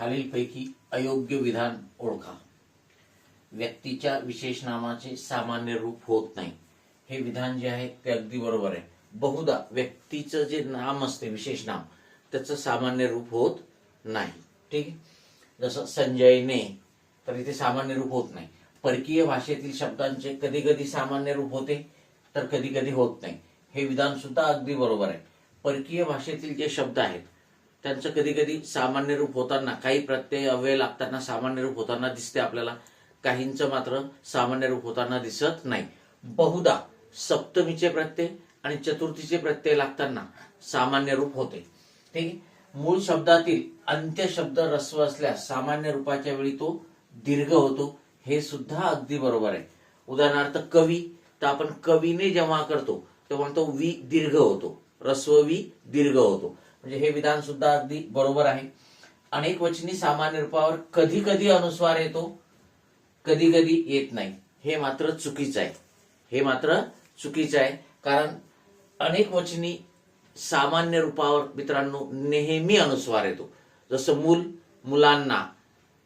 खालीलपैकी अयोग्य विधान ओळखा. व्यक्तीच्या विशेष नामाचे सामान्य रूप होत नाही. हे विधान जे आहे ते अगदी बरोबर आहे. बहुधा व्यक्तीचं जे नाम असते विशेष नाम त्याचं सामान्य रूप होत नाही. ठीक आहे? जसं संजयने तर इथे सामान्य रूप होत नाही. परकीय भाषेतील शब्दांचे कधी कधी सामान्य रूप होते तर कधी कधी होत नाही. हे विधान सुद्धा अगदी बरोबर आहे. परकीय भाषेतील जे शब्द आहेत त्यांचं कधी कधी सामान्य रूप होताना काही प्रत्यय अव्यय लागताना सामान्य रूप होताना दिसते आपल्याला. काहींचं मात्र सामान्य रूप होताना दिसत नाही. बहुधा सप्तमीचे प्रत्यय आणि चतुर्थीचे प्रत्यय लागताना सामान्य रूप होते. ठीक आहे? मूळ शब्दातील अंत्य शब्द रस्व असल्यास सामान्य रूपाच्या वेळी तो दीर्घ होतो. हे सुद्धा अगदी बरोबर आहे. उदाहरणार्थ कवी तर आपण कवीने जेव्हा करतो तेव्हा तो वी दीर्घ होतो. रस्व वी दीर्घ होतो. म्हणजे हे विधान सुद्धा अगदी बरोबर आहे. अनेक वचनी सामान्य रूपावर कधी कधी अनुस्वार येतो कधी कधी येत नाही. हे मात्र चुकीचं आहे. हे मात्र चुकीचं आहे. कारण अनेक वचनी सामान्य रूपावर मित्रांनो नेहमी अनुस्वार येतो. जसं मूल मुलांना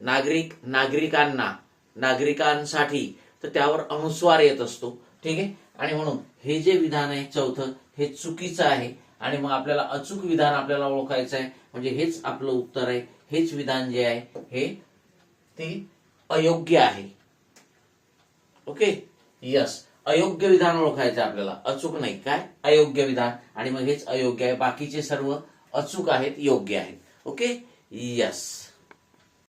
नागरिक नागरिकांना नागरिकांसाठी तर त्यावर अनुस्वार येत असतो. ठीक आहे? आणि म्हणून हे जे विधान आहे चौथं हे चुकीचं आहे. आणि मग आपल्याला अचूक विधान आपल्याला ओळखायचं आहे म्हणजे हेच आपलं उत्तर आहे. हेच विधान जे आहे हे ते अयोग्य आहे. ओके? यस अयोग्य विधान ओळखायचं आपल्याला. अचूक नाही. काय? अयोग्य विधान. आणि मग हेच अयोग्य आहे. बाकीचे सर्व अचूक आहेत योग्य आहेत. ओके? यस